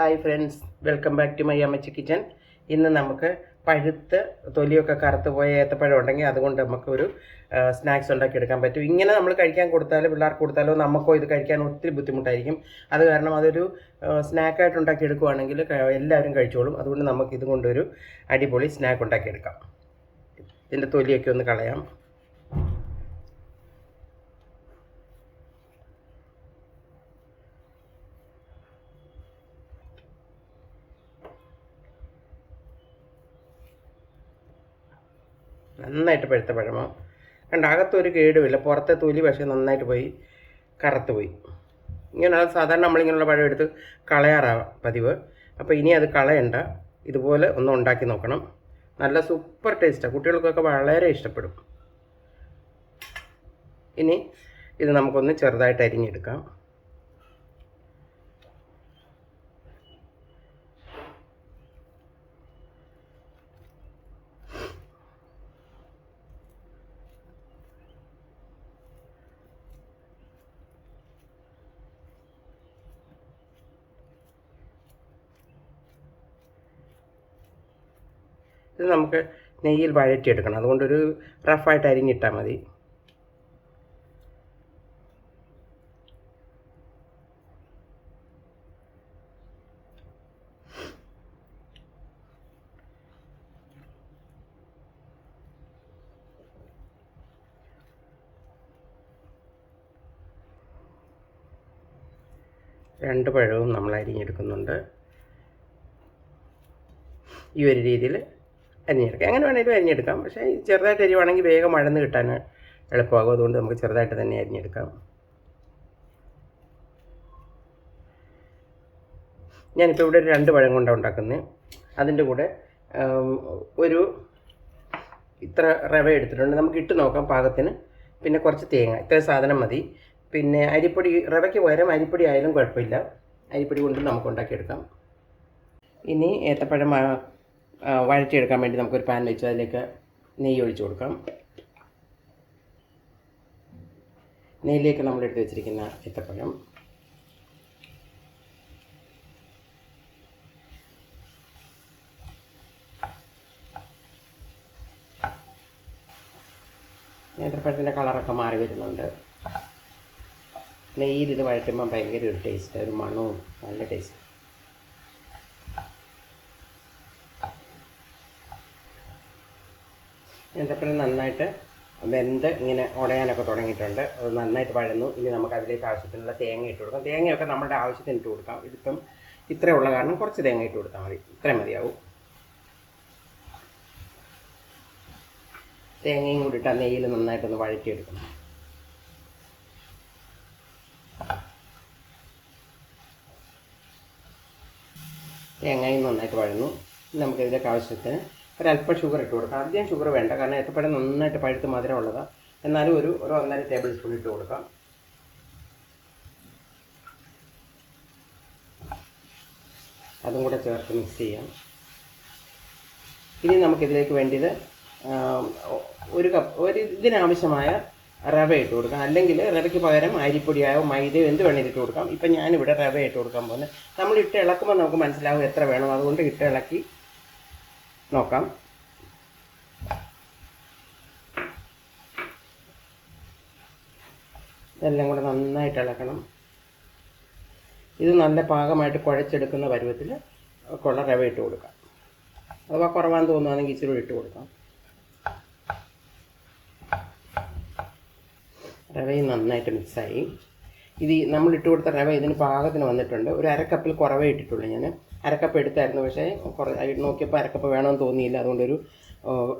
Hi friends welcome back to my Ammachi kitchen ഇന്ന് നമുക്ക് പഴുത്ത് തൊലിയൊക്കെ കറുത്ത് പോയ ഏത്തപ്പഴം ഉണ്ടെങ്കിൽ അതുകൊണ്ട് നമുക്കൊരു സ്നാക്സ് ഉണ്ടാക്കി എടുക്കാൻ പറ്റും. ഇങ്ങനെ നമ്മൾ കഴിക്കാൻ കൊടുത്താലോ പിള്ളേർക്ക് കൊടുത്താലോ നമുക്കോ ഇത് കഴിക്കാൻ ഒത്തിരി ബുദ്ധിമുട്ടായിരിക്കും. അത് കാരണം അതൊരു സ്നാക്കായിട്ട് ഉണ്ടാക്കി എടുക്കുവാണെങ്കിൽ എല്ലാവരും കഴിച്ചോളും. അതുകൊണ്ട് നമുക്ക് ഇതുകൊണ്ടൊരു അടിപൊളി സ്നാക്ക് ഉണ്ടാക്കിയെടുക്കാം. ഇതിന്റെ തൊലിയൊക്കെ ഒന്ന് കളയാം. നന്നായിട്ട് പഴുത്ത പഴമോ? കണ്ട അകത്തൊരു കേടുമില്ല പുറത്തെ തൊലി പക്ഷേ നന്നായിട്ട് പോയി കറുത്ത് പോയി. ഇങ്ങനെ സാധാരണ നമ്മളിങ്ങനെയുള്ള പഴം എടുത്ത് കളയാറാണ് പതിവ്. അപ്പോൾ ഇനി അത് കളയണ്ട. ഇതുപോലെ ഒന്ന് ഉണ്ടാക്കി നോക്കണം. നല്ല സൂപ്പർ ടേസ്റ്റാണ് കുട്ടികൾക്കൊക്കെ വളരെ ഇഷ്ടപ്പെടും. ഇനി ഇത് നമുക്കൊന്ന് ചെറുതായിട്ട് അരിഞ്ഞെടുക്കാം. ഇത് നമുക്ക് നെയ്യിൽ വഴറ്റി വഴറ്റിയെടുക്കണം. അതുകൊണ്ടൊരു റഫായിട്ട് അരിഞ്ഞിട്ടാൽ മതി. രണ്ട് പഴവും നമ്മൾ അരിഞ്ഞെടുക്കുന്നുണ്ട് ഈ ഒരു രീതിയിൽ അരിഞ്ഞെടുക്കാം. എങ്ങനെ വേണമെങ്കിലും അരിഞ്ഞെടുക്കാം. പക്ഷേ ചെറുതായിട്ട് അരിവാണെങ്കിൽ വേഗം മഴന്ന് കിട്ടാൻ എളുപ്പമാകും. അതുകൊണ്ട് നമുക്ക് ചെറുതായിട്ട് തന്നെ അരിഞ്ഞെടുക്കാം. ഞാനിപ്പോൾ ഇവിടെ രണ്ട് പഴം കൊണ്ടാണ് ഉണ്ടാക്കുന്നത് അതിന്റെ കൂടെ ഒരു ഇത്ര റവ എടുത്തിട്ടുണ്ട്. നമുക്ക് ഇട്ട് നോക്കാം പാകത്തിന്. പിന്നെ കുറച്ച് തേങ്ങ. ഇത്ര സാധനം മതി. പിന്നെ അരിപ്പൊടി റവയ്ക്ക് പകരം അരിപ്പൊടി ആയാലും കുഴപ്പമില്ല. അരിപ്പൊടി കൊണ്ട് നമുക്ക് ഉണ്ടാക്കിയെടുക്കാം. ഇനി ഏത്തപ്പഴം വഴറ്റിയെടുക്കാൻ വേണ്ടി നമുക്കൊരു പാൻ വെച്ച് അതിലേക്ക് നെയ്യ് ഒഴിച്ചു കൊടുക്കാം. നെയ്യിലേക്ക് നമ്മൾ എടുത്ത് വെച്ചിരിക്കുന്ന ഏത്തപ്പഴം. ഏത്തപ്പഴത്തിന്റെ കളറൊക്കെ മാറി വരുന്നുണ്ട്. നെയ്യിൽ ഇത് വഴറ്റുമ്പോൾ ഭയങ്കര ഒരു ടേസ്റ്റ് ഒരു മണവും നല്ല ടേസ്റ്റ് ഏത്തപ്പഴം നന്നായിട്ട് വെന്ത് ഇങ്ങനെ ഉടയാനൊക്കെ തുടങ്ങിയിട്ടുണ്ട്. അത് നന്നായിട്ട് വഴന്നു ഇനി നമുക്ക് അതിലേക്ക് ആവശ്യത്തിനുള്ള തേങ്ങ ഇട്ട് കൊടുക്കാം. തേങ്ങയൊക്കെ നമ്മുടെ ആവശ്യത്തിന് ഇട്ട് കൊടുക്കാം. ഇതിപ്പം ഇത്രേ ഉള്ള കാരണം കുറച്ച് തേങ്ങ ഇട്ട് കൊടുത്താൽ മതി. ഇത്രയും മതിയാവും. തേങ്ങയും കൂടി ഇട്ട് നെയ്യിൽ നന്നായിട്ടൊന്ന് വഴറ്റിയെടുക്കണം. തേങ്ങയും നന്നായിട്ട് വഴന്നു നമുക്കിതിലേക്ക് ആവശ്യത്തിന് ഒരല്പം ഷുഗർ ഇട്ട് കൊടുക്കാം. ആദ്യം ഷുഗർ വേണ്ട. കാരണം ഏത്തപ്പഴം നന്നായിട്ട് പഴുത്ത് മധുരം ഉള്ളതാണ് എന്നാലും ഒരു ഒരു ഒന്നര ടേബിൾ സ്പൂൺ ഇട്ട് കൊടുക്കാം. അതും കൂടെ ചേർത്ത് മിക്സ് ചെയ്യാം. ഇനി നമുക്കിതിലേക്ക് വേണ്ടിയത് ഒരു കപ്പ് ഒരു ഇതിനാവശ്യമായ റവ ഇട്ട് കൊടുക്കാം. അല്ലെങ്കിൽ റവയ്ക്ക് പകരം അരിപ്പൊടിയായോ മൈദയോ എന്ത് വേണേലും ഇട്ട് കൊടുക്കാം. ഇപ്പം ഞാനിവിടെ റവ ഇട്ട് കൊടുക്കാൻ പോകുന്നത്. നമ്മൾ ഇട്ട് ഇളക്കുമ്പോൾ നമുക്ക് മനസ്സിലാവും എത്ര വേണം. അതുകൊണ്ട് ഇട്ട് ഇളക്കി നോക്കാം. ഇതെല്ലാം കൂടെ നന്നായിട്ട് ഇളക്കണം. ഇത് നല്ല പാകമായിട്ട് കുഴച്ചെടുക്കുന്ന പരുവത്തിൽ കൊള്ള റവ ഇട്ട് കൊടുക്കാം. അഥവാ കുറവാന്ന് തോന്നുകയാണെങ്കിൽ ഇച്ചിരി ഇട്ട് കൊടുക്കാം. റവയും നന്നായിട്ട് മിക്സായി. ഇത് നമ്മളിട്ട് കൊടുത്ത റവ ഇതിന് പാകത്തിന് വന്നിട്ടുണ്ട്. ഒരു അരക്കപ്പിൽ കുറവേ ഇട്ടിട്ടുള്ളൂ ഞാൻ. അരക്കപ്പ് എടുത്തായിരുന്നു. പക്ഷേ കുറേ നോക്കിയപ്പോൾ അരക്കപ്പ് വേണമെന്ന് തോന്നിയില്ല. അതുകൊണ്ടൊരു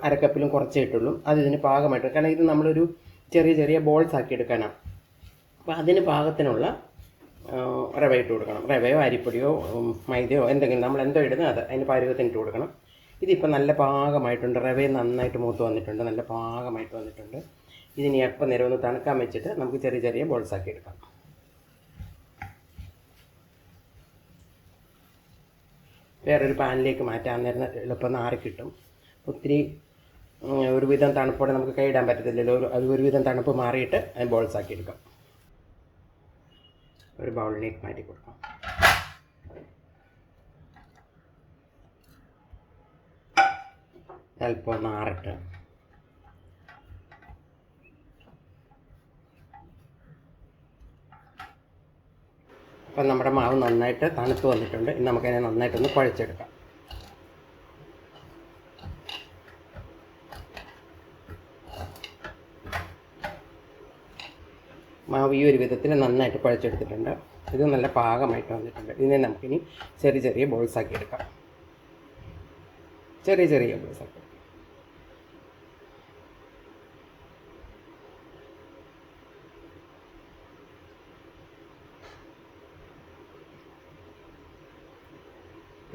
അരക്കപ്പിലും കുറച്ചേ ഇട്ടുള്ളൂ അത് ഇതിന് പാകമായിട്ട് കാരണം ഇത് നമ്മളൊരു ചെറിയ ചെറിയ ബോൾസ് ആക്കി എടുക്കാനാണ് അപ്പോൾ അതിന് പാകത്തിനുള്ള റവ ഇട്ട് കൊടുക്കണം. റവയോ അരിപ്പൊടിയോ മൈദയോ എന്തെങ്കിലും നമ്മൾ എന്തോ ഇടുന്നത് അത് അതിന് പാചകത്തിന് ഇട്ട് കൊടുക്കണം. ഇതിപ്പോൾ നല്ല പാകമായിട്ടുണ്ട്. റവയും നന്നായിട്ട് മൂത്ത് വന്നിട്ടുണ്ട്. നല്ല പാകമായിട്ട് വന്നിട്ടുണ്ട്. ഇതിനി അപ്പം നേരം ഒന്ന് തണുക്കാൻ വെച്ചിട്ട് നമുക്ക് ചെറിയ ചെറിയ ബോൾസ് ആക്കി എടുക്കാം. വേറൊരു പാനിലേക്ക് മാറ്റാൻ നേരം എളുപ്പം നാറി കിട്ടും. ഒത്തിരി ഒരുവിധം തണുപ്പോടെ നമുക്ക് കൈയിടാൻ പറ്റത്തില്ലല്ലോ. ഒരു അത് ഒരുവിധം തണുപ്പ് മാറിയിട്ട് അത് ബോൾസാക്കി എടുക്കാം. ഒരു ബൗളിലേക്ക് മാറ്റി കൊടുക്കാം. അല്പം നാറിട്ട് അപ്പം നമ്മുടെ മാവ് നന്നായിട്ട് തണുത്ത് വന്നിട്ടുണ്ട്. ഇനി നമുക്കതിനെ നന്നായിട്ടൊന്ന് കുഴച്ചെടുക്കാം. മാവ് ഈ ഒരു വിധത്തിൽ നന്നായിട്ട് കുഴച്ചെടുത്തിട്ടുണ്ട്. ഇത് നല്ല പാകമായിട്ട് വന്നിട്ടുണ്ട്. ഇതിനെ നമുക്കിനി ചെറിയ ചെറിയ ബോൾസ് ആക്കി എടുക്കാം. ചെറിയ ചെറിയ ബോൾസ്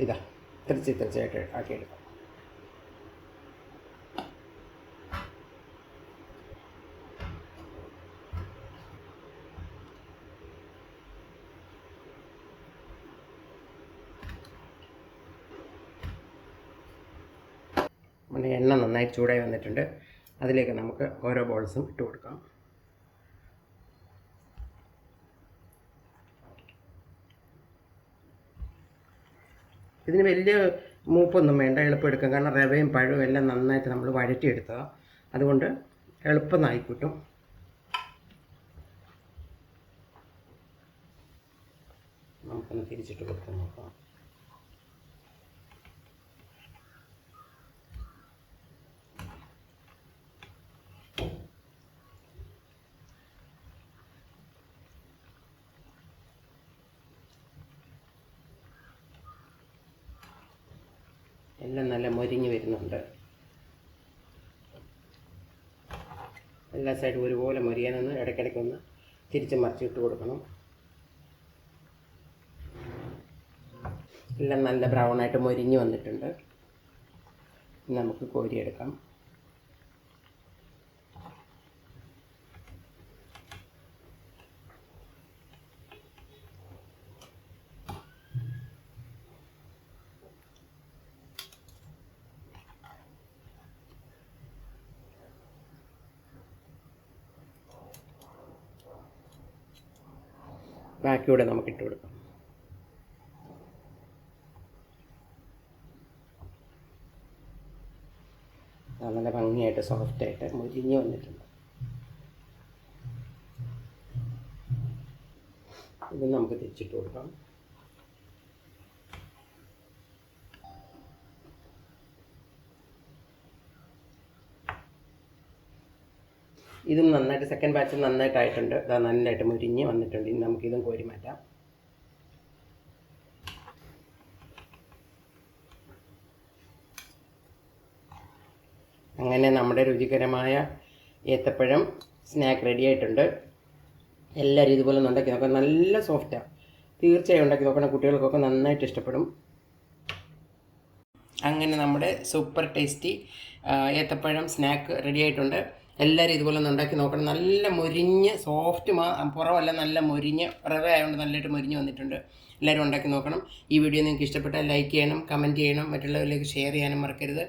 ഇതാ തിരിച്ച് തിരിച്ചായിട്ട് ആക്കിയെടുക്കാം. നമ്മുടെ എണ്ണ നന്നായി ചൂടായി വന്നിട്ടുണ്ട്. അതിലേക്ക് നമുക്ക് ഓരോ ബോൾസും ഇട്ട് കൊടുക്കാം. ഇതിന് വലിയ മൂപ്പൊന്നും വേണ്ട എളുപ്പം എടുക്കാം. കാരണം റവയും പഴവും എല്ലാം നന്നായിട്ട് നമ്മൾ വഴറ്റിയെടുത്തതാണ് അതുകൊണ്ട് എളുപ്പം നായി കിട്ടും. നമുക്കൊന്ന് തിരിച്ചിട്ട് കൊടുത്ത് നോക്കാം. എല്ലാം നല്ല മൊരിഞ്ഞ് വരുന്നുണ്ട്. എല്ലാ സൈഡും ഒരുപോലെ മൊരിയാനൊന്ന് ഇടയ്ക്കിടയ്ക്കൊന്ന് തിരിച്ച് മറിച്ചിട്ട് കൊടുക്കണം. എല്ലാം നല്ല ബ്രൗണായിട്ട് മൊരിഞ്ഞ് വന്നിട്ടുണ്ട്. നമുക്ക് കോരിയെടുക്കാം. ബാക്കിയൂടെ നമുക്ക് ഇട്ട് കൊടുക്കാം നല്ല ഭംഗിയായിട്ട് സോഫ്റ്റായിട്ട് മുരിഞ്ഞ് വന്നിട്ടുണ്ട്. ഇത് നമുക്ക് തിരിച്ചിട്ട് കൊടുക്കാം. ഇതും നന്നായിട്ട് സെക്കൻഡ് ബാച്ച് നന്നായിട്ടായിട്ടുണ്ട്. ഇതാ നന്നായിട്ട് മുരിഞ്ഞ് വന്നിട്ടുണ്ട്. ഇനി നമുക്കിതും കോരി മാറ്റാം. അങ്ങനെ നമ്മുടെ രുചികരമായ ഏത്തപ്പഴം സ്നാക്ക് റെഡി ആയിട്ടുണ്ട്. എല്ലാവരും ഇതുപോലെ ഒന്ന് ഉണ്ടാക്കി നോക്കാം. നല്ല സോഫ്റ്റാണ് തീർച്ചയായും ഉണ്ടാക്കി നോക്കണം. കുട്ടികൾക്കൊക്കെ നന്നായിട്ട് ഇഷ്ടപ്പെടും. അങ്ങനെ നമ്മുടെ സൂപ്പർ ടേസ്റ്റി ഏത്തപ്പഴം സ്നാക്ക് റെഡി ആയിട്ടുണ്ട്. എല്ലാവരും ഇതുപോലെ ഒന്ന് ഉണ്ടാക്കി നോക്കണം. നല്ല മുരിഞ്ഞ് സോഫ്റ്റ് മാ പുറമല്ല നല്ല മുരിഞ്ഞ് റവ ആയതുകൊണ്ട് നല്ലതായിട്ട് മുരിഞ്ഞ് വന്നിട്ടുണ്ട്. എല്ലാവരും ഉണ്ടാക്കി നോക്കണം. ഈ വീഡിയോ നിങ്ങൾക്ക് ഇഷ്ടപ്പെട്ടാൽ ലൈക്ക് ചെയ്യണം കമന്റ് ചെയ്യണം മറ്റുള്ളവരിലേക്ക് ഷെയർ ചെയ്യാനും മറക്കരുത്.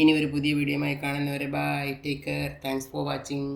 ഇനി ഒരു പുതിയ വീഡിയോയുമായി കാണുന്നവരെ bye take care thanks for watching